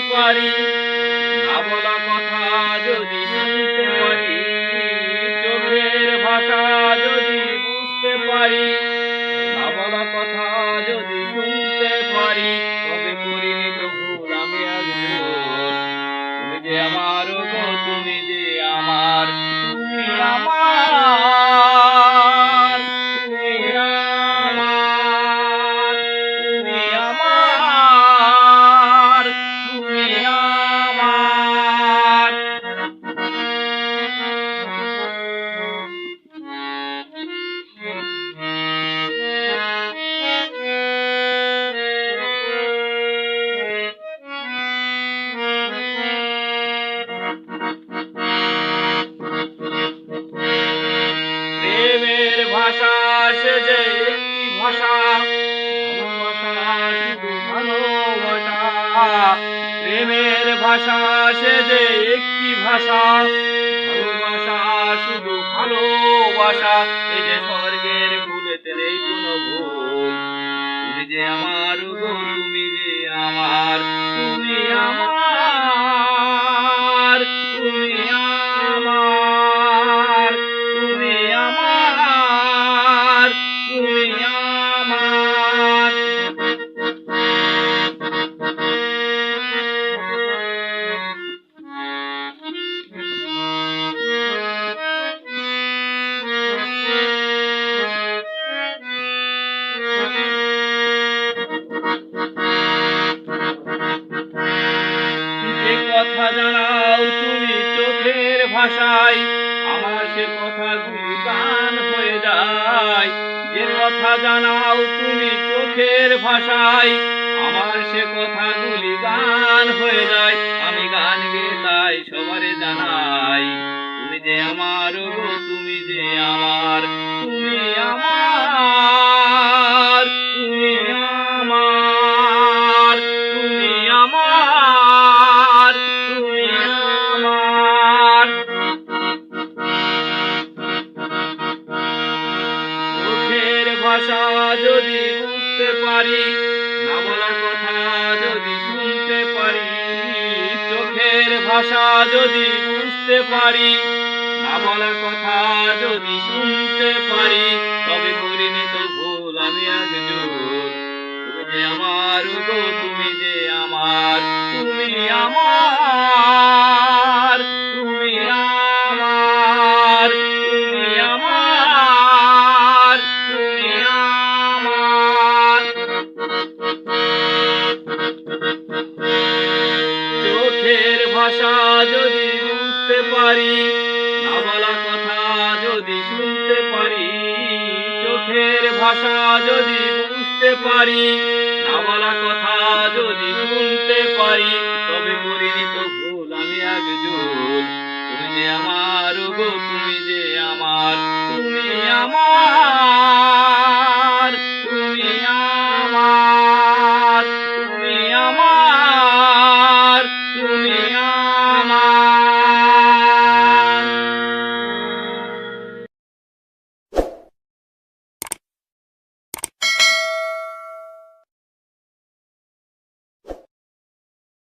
পারি। না বলা কথা যদি শুনতে পারি, চোখের ভাষা যদি বুঝতে পারি, না বলা কথা যদি শুনতে পারি, তবে করিনি আমি আজ তুমি যে আমার তুমি যে ভাষা সে যে একটি ভাষা। প্রেমের ভাষা সে যে একটি ভাষা। ভালোবাসা শুধু ভালোবাসা। যে স্বর্গের ভুলেতে নেই কোনো ভুল যে আমার তুমি যে আমার, তুমি আমার কথা জানাও তুমি চোখের ভাষায়। আমার সে কথা গান হয়ে যায়। যে কথা জানাও তুমি চোখের ভাষায়, আমার সে কথাগুলি গান হয়ে যায়। ভাষা যদি বুঝতে পারি না বলা কথা যদি শুনতে পারি, চোখের ভাষা যদি বুঝতে পারি না বলা কথা যদি শুনতে পারি, তবে করিনি তো ভুল, আমি যে আমার গো, তুমি যে আমার, তুমি আমার ভাষা যদি বুঝতে পারি না বলা কথা যদি শুনতে পারি, চোখের ভাষা যদি বুঝতে পারি না বলা কথা যদি শুনতে পারি, তবে